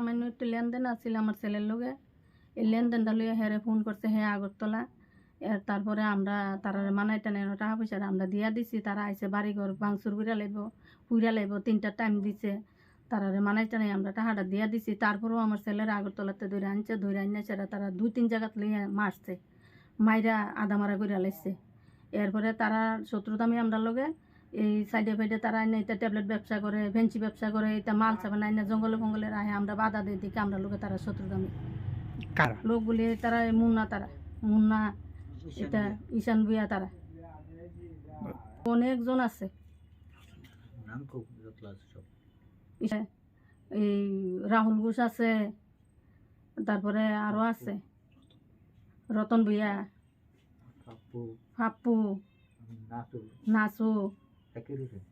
সামান্য একটু লেনদেন আছিল আমার ছেলের লগে এই লেনদেনটা লইয়া হেরে ফোন করছে হ্যাঁ আগরতলা তারপরে আমরা তারা মানাই টানে টাকা পয়সা আমরা দিয়া দিছি তারা আইসে বাড়ি ঘর ভাঙচুর কইরা লাইব পুইরা লাইব তিনটা টাইম দিছে তারারে মানাই টানে আমরা টাকাটা দিয়া দিছি তারপরেও আমার ছেলেরা আগরতলাতে ধরে আনছে ধরে আনছে সেটা তারা দুই তিন জায়গাত লইয়া মারছে মাইরা আদা মারা কইরা লাইছে এরপরে তারা শত্রুতামি আমরা লগে এই সাইডে ফাইডে তারা আইনে এটা ট্যাবলেট ব্যবসা করে ভেঞ্চি ব্যবসা করে এটা মাল চাবান আইনে জঙ্গলে ফঙ্গলে রাহে আমরা বাধা দিই দিকে আমরা লোকে তারা শত্রুতামি। কারা? লোক বলি তারা এই মুন্না তারা মুন্না এটা ঈশান ভুইয়া। তারা। অনেকজন আছে। এই রাহুল ঘোষ আছে তারপরে আরও আছে। রতন ভুইয়া। পাপ্পু নাচু জাকির হোসেন